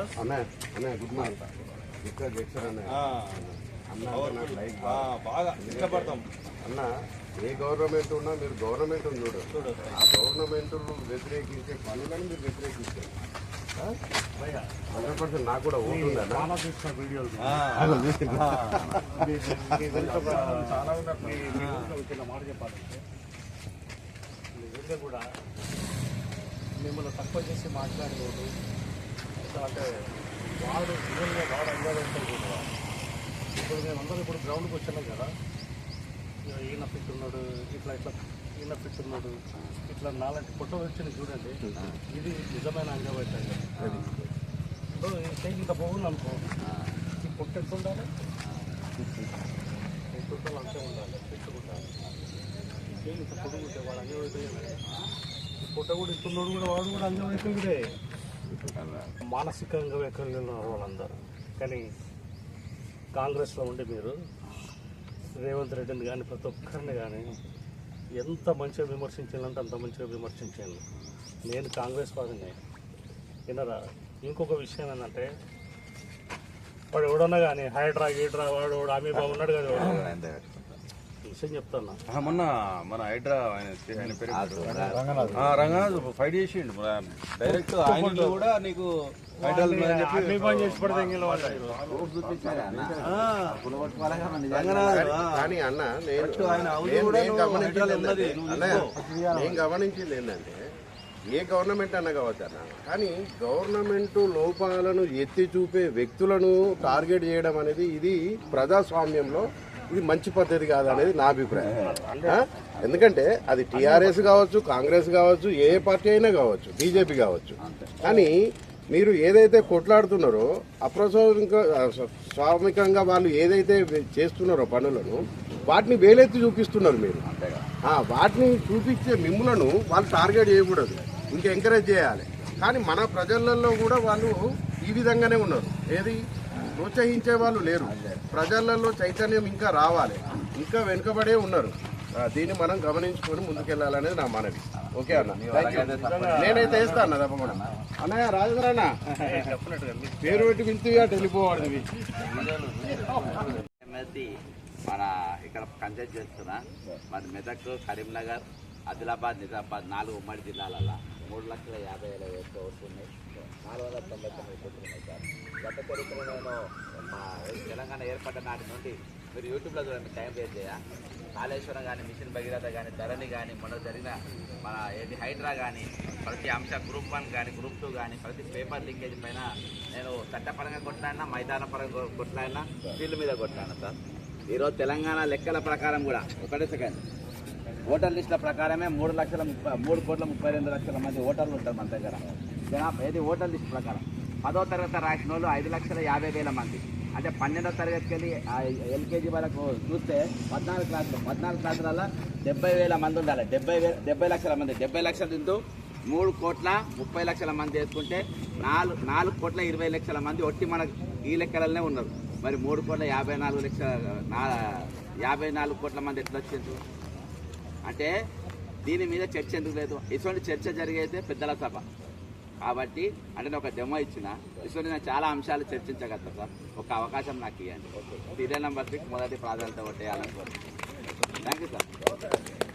Brothers అన్న అన్న good morning ఇక్కడ అన్న బాగా ఇష్టపడతాం. అన్న ఏ గవర్నమెంట్ ఉన్నా మీరు గవర్నమెంట్ చూడరు చూడు. ఆ గవర్నమెంట్ వ్యతిరేకించే పనులను మీరు వ్యతిరేకిస్తారు. హండ్రెడ్ పర్సెంట్ నాకు కూడా ఓటు మీ మాట చెప్పాలంటే కూడా మిమ్మల్ని తక్కువ చేసి మాట్లాడేవాడు అంటే వాడు నిజంగా వాడు అంగవేస్తాడు కూడా. ఇప్పుడు మేము అందరూ ఇప్పుడు గ్రౌండ్కి వచ్చాం కదా. ఈయన ఫిట్ ఉన్నాడు ఇట్లా ఇట్లా ఈయన ఫిట్ ఉన్నాడు. ఇట్లా నాలాంటి ఫోటో వచ్చింది చూడండి. ఇది నిజమైన అంగవైతే ఇప్పుడు ఇంత బాగుంది అనుకో. ఈ పొట్టు ఎట్లా ఉండాలి? పొట్టలు అంతే ఉండాలి. ఫిట్ ఉండాలి. ఇంత పొడుగు వాడు అంగవైతే ఈ పొట్ట కూడా ఇస్తున్నాడు కూడా వాడు కూడా అంగవైతే మానసికంగా వైకల్యం వాళ్ళందరూ. కానీ కాంగ్రెస్లో ఉండి మీరు రేవంత్ రెడ్డిని కానీ ప్రతి ఒక్కరిని కానీ ఎంత మంచిగా విమర్శించాలంటే అంత మంచిగా విమర్శించాను నేను కాంగ్రెస్ వాడిని వినరా? ఇంకొక విషయం ఏంటంటే వాడు ఎవడన్నా కానీ హైడ్రా గీడ్రా వాడు వాడు ఆమె బాగున్నాడు కదా విషయం చెప్తాను? ఆ, మొన్న మన హైడ్రా ఆయన పేరు రంగనాథ్. ఫైట్ చేసిండు డైరెక్ట్ ఆయన కూడా నీకు. కానీ అన్న నేను గమనించింది ఏంటంటే ఏ గవర్నమెంట్ అన్న కావచ్చు అన్న కానీ గవర్నమెంట్ లోపాలను ఎత్తి చూపే వ్యక్తులను టార్గెట్ చేయడం అనేది ఇది ప్రజాస్వామ్యంలో ఇది మంచి పద్ధతి కాదనేది నా అభిప్రాయం? ఎందుకంటే అది టీఆర్ఎస్ కావచ్చు కాంగ్రెస్ కావచ్చు ఏ పార్టీ అయినా కావచ్చు బీజేపీ కావచ్చు. కానీ మీరు ఏదైతే కొట్లాడుతున్నారో అప్రస్వామిక స్వామికంగా వాళ్ళు ఏదైతే చేస్తున్నారో పనులను వాటిని వేలెత్తి చూపిస్తున్నారు మీరు. వాటిని చూపించే మిమ్ములను వాళ్ళు టార్గెట్ చేయకూడదు. ఇంకా ఎంకరేజ్ చేయాలి. కానీ మన ప్రజలలో కూడా వాళ్ళు ఈ విధంగానే ఉన్నారు. ఏది? ప్రోత్సహించే వాళ్ళు లేరు. ప్రజలలో చైతన్యం ఇంకా రావాలి. ఇంకా వెనుకబడే ఉన్నారు. దీన్ని మనం గమనించుకొని ముందుకెళ్ళాలనేది నా మనవి. ఓకే అన్న. నేనైతే వేస్తా అన్న తప్పకుండా. అన్నయ్య రాజేంద్ర పేరు పెట్టి పిలిచి అటు వెళ్ళిపోవాలి మన ఇక్కడ కంటెస్ట్ చేస్తున్నా. మరి మెదక్ కరీంనగర్ ఆదిలాబాద్ నిజామాబాద్ నాలుగు ఉమ్మడి జిల్లాలలో మూడు లక్షల యాభై వేల ఓట్లు ఉన్నాయి నాలుగు వందల తొంభై తొమ్మిది కోట్లు ఉన్నాయి సార్ గత నేను మా తెలంగాణ ఏర్పడ్డ నాటి నుండి మీరు యూట్యూబ్లో చూడండి టైం వేస్ట్ చేయ. కాళేశ్వరం కానీ మిషన్ భగీరథ కానీ ధరణి కానీ మొన్న జరిగిన మన ఏది హైడ్రా కానీ ప్రతి అంశ గ్రూప్ వన్ కానీ గ్రూప్ టూ కానీ ప్రతి పేపర్ లీకేజ్ పైన నేను చట్టపరంగా కొట్లాడినా మైదాన పరంగా కొట్లాడినా ఫీల్డ్ మీద కొట్లాడినా సార్. ఈరోజు తెలంగాణ లెక్కల ప్రకారం కూడా ఒకటే సెకండ్. ఓటర్ లిస్టుల ప్రకారమే మూడు లక్షల ముప్పై మూడు కోట్ల ముప్పై రెండు లక్షల మంది ఓటర్లు ఉంటారు మన దగ్గర. జనాభా ఏది ఓటర్ లిస్ట్ ప్రకారం? పదో తరగతి రాసిన వాళ్ళు ఐదు లక్షల యాభై వేల మంది. అంటే పన్నెండో తరగతికి వెళ్ళి ఎల్కేజీ వరకు చూస్తే పద్నాలుగు క్లాసులు పద్నాలుగు క్లాసులలో డెబ్బై వేల మంది ఉండాలి. డెబ్బై వేల డెబ్బై లక్షల మంది. డెబ్బై లక్షల ఇంటూ మూడు కోట్ల ముప్పై లక్షల మంది వేసుకుంటే నాలుగు నాలుగు కోట్ల ఇరవై లక్షల మంది ఒట్టి మన ఈ లెక్కలనే ఉన్నారు. మరి మూడు కోట్ల యాభై నాలుగు లక్షల నా యాభై నాలుగు కోట్ల మంది ఎట్లా వచ్చింది అంటే దీని మీద చర్చ ఎందుకు లేదు? ఇటువంటి చర్చ జరిగైతే పెద్దల సభ. కాబట్టి అంటే నేను ఒక డెమో ఇచ్చిన. ఇటువంటి నేను చాలా అంశాలు చర్చించగలుగుతా సార్. ఒక అవకాశం నాకు ఇవ్వండి. సీరియల్ నెంబర్ సిక్స్ మొదటి ప్రాధాన్యత కొట్టేయాలనుకోండి థ్యాంక్ యూ సార్